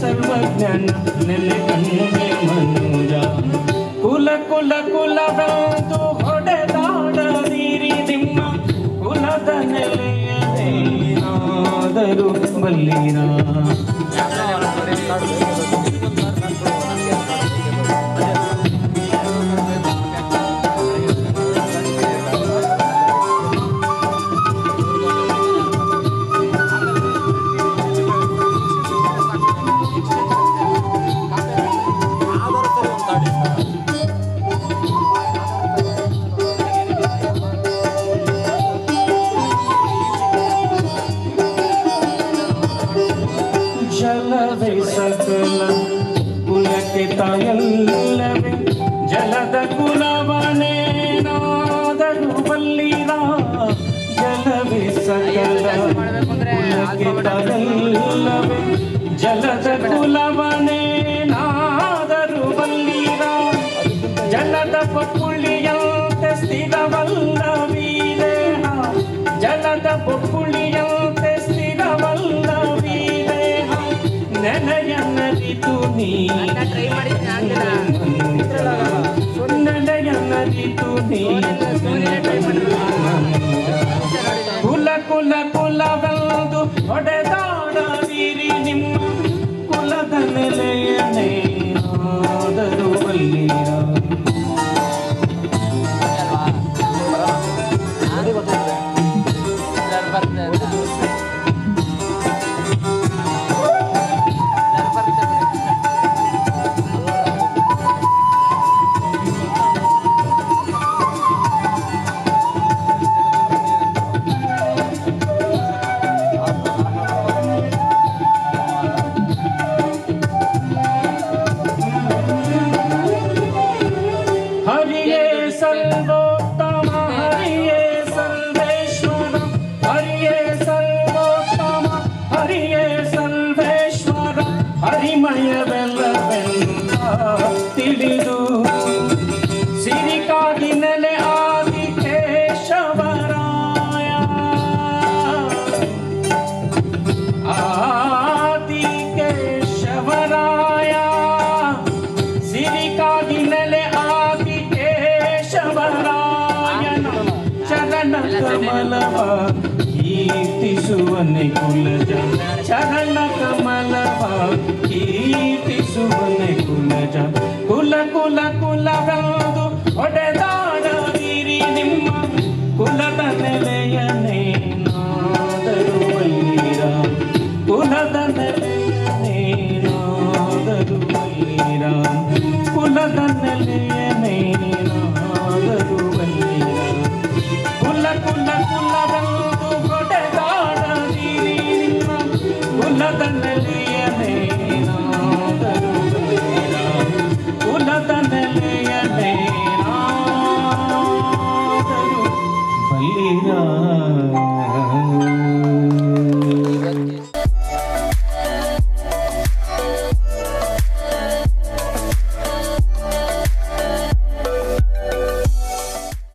सर्वज्ञन निलकंठे मनुजा कुल कुल कुल ब्रह्मतो घोड़े दाडरीरी दिम्मा कुलदनलेदीनादरु बल्लीना ಸಕಲ ಕುಲಕ್ಕೆ ತಾಯಲ್ಲವೇ, ಜಲದ ಕುಲವನೇನಾದರೂ ಬಲ್ಲಿರ ಜಲವೇ ಸಕಲ ಕುಲಕ್ಕೆ ತಾಯಲ್ಲವೇ, ಜಲದ ಕುಲವನೇನಾದರೂ ಬಲ್ಲಿರ ಜಲದ ಪಪ್ಪುಳಿಯಂತೆ ನೆನೆಯನ್ನರಿತು ನೀ. ನೆನೆಯನ್ನರಿತು ನೀ. ಕುಲ ಕುಲ ಕುಲವೆಂದು ಹೊಡೆದಾಡದಿರಿ ನಿಮ್ಮ ಕುಲದ ನೆಲೆಯನೇ ಹರಿಮಯವೆಲ್ಲವೆಲ್ಲ ತಿಳಿದು ಸಿರಿಕಾಗಿ ನೆಲೆ ಆದಿ ಕೇಶವರಾಯ ಆದಿ ಕೇಶವರಾಯ ಸಿರಿಕಾಗಿ ನೆಲೆ ಆದಿ ಕೇಶವರಾಯನ ಚರಣ ಕಮಲವ ಕೀರ್ತಿಸುವನೆ ಕುಲಜ ಚರಣ ಕಮಲವ ಕೀರ್ತಿಸುವನೆ ಕುಲಜ ಕುಲ ಕುಲ ಕುಲವೆಂದು ಹೊಡೆದಾಡದಿರಿ ನಿಮ್ಮ ಕುಲದ ನೆಲೆಯನೇನಾದರೂ ಬಲ್ಲಿರ ಕುಲದ ನೆಲೆಯನೇನಾದರೂ ಬಲ್ಲಿರ ಕುಲದ ನೆಲೆಯನೇನಾದರೂ ಬಲ್ಲಿರ ಕುಲ ಕುಲ ಕುಲವೆಂದು ಹೊಡೆದಾಡದಿರಿ ನಿಮ್ಮ ಕುಲದ ನೆಲೆ